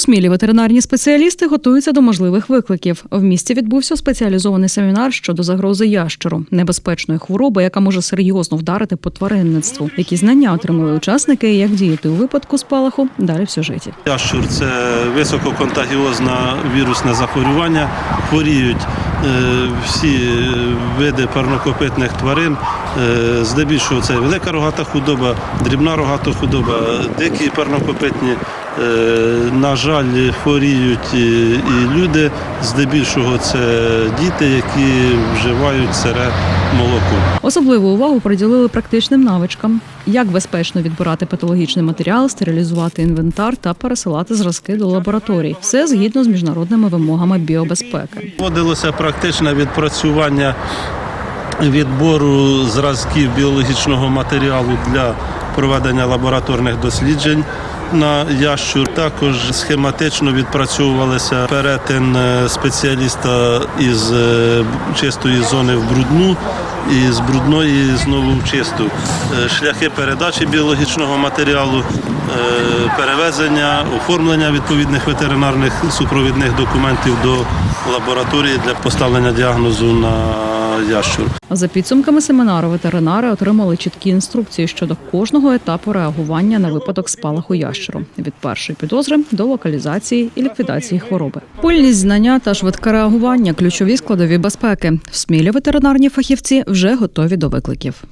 Смілі ветеринарні спеціалісти готуються до можливих викликів. В місті відбувся спеціалізований семінар щодо загрози ящеру, небезпечної хвороби, яка може серйозно вдарити по тваринництву. Які знання отримали учасники і як діяти у випадку спалаху? Далі в сюжеті. Ящур це висококонтагіозне вірусне захворювання. Хворіють е, всі види парнокопитних тварин. Е, Здебільшого це велика рогата худоба, дрібна рогата худоба, дикі парнокопитні. Е, На жаль, хворіють і, люди. Здебільшого це діти, які вживають сире молоко. Особливу увагу приділили практичним навичкам, як безпечно відбирати патологічний матеріал, стерилізувати інвентар та пересилати зразки до лабораторій. Все згідно з міжнародними вимогами біобезпеки. Проводилося практичне відпрацювання відбору зразків біологічного матеріалу для проведення лабораторних досліджень на ящур. Також схематично відпрацьовувалися перетин е, спеціаліста із е, чистої зони в брудну і з брудної знову в чисту. Е, Шляхи передачі біологічного матеріалу, перевезення, оформлення відповідних ветеринарних супровідних документів до лабораторії для поставлення діагнозу на ящур. За підсумками семінару ветеринари отримали чіткі інструкції щодо кожного етапу реагування на випадок спалаху ящеру від першої підозри до локалізації і ліквідації хвороби. Пильність знання та швидке реагування ключові складові безпеки. В смілі ветеринарні фахівці вже готові до викликів.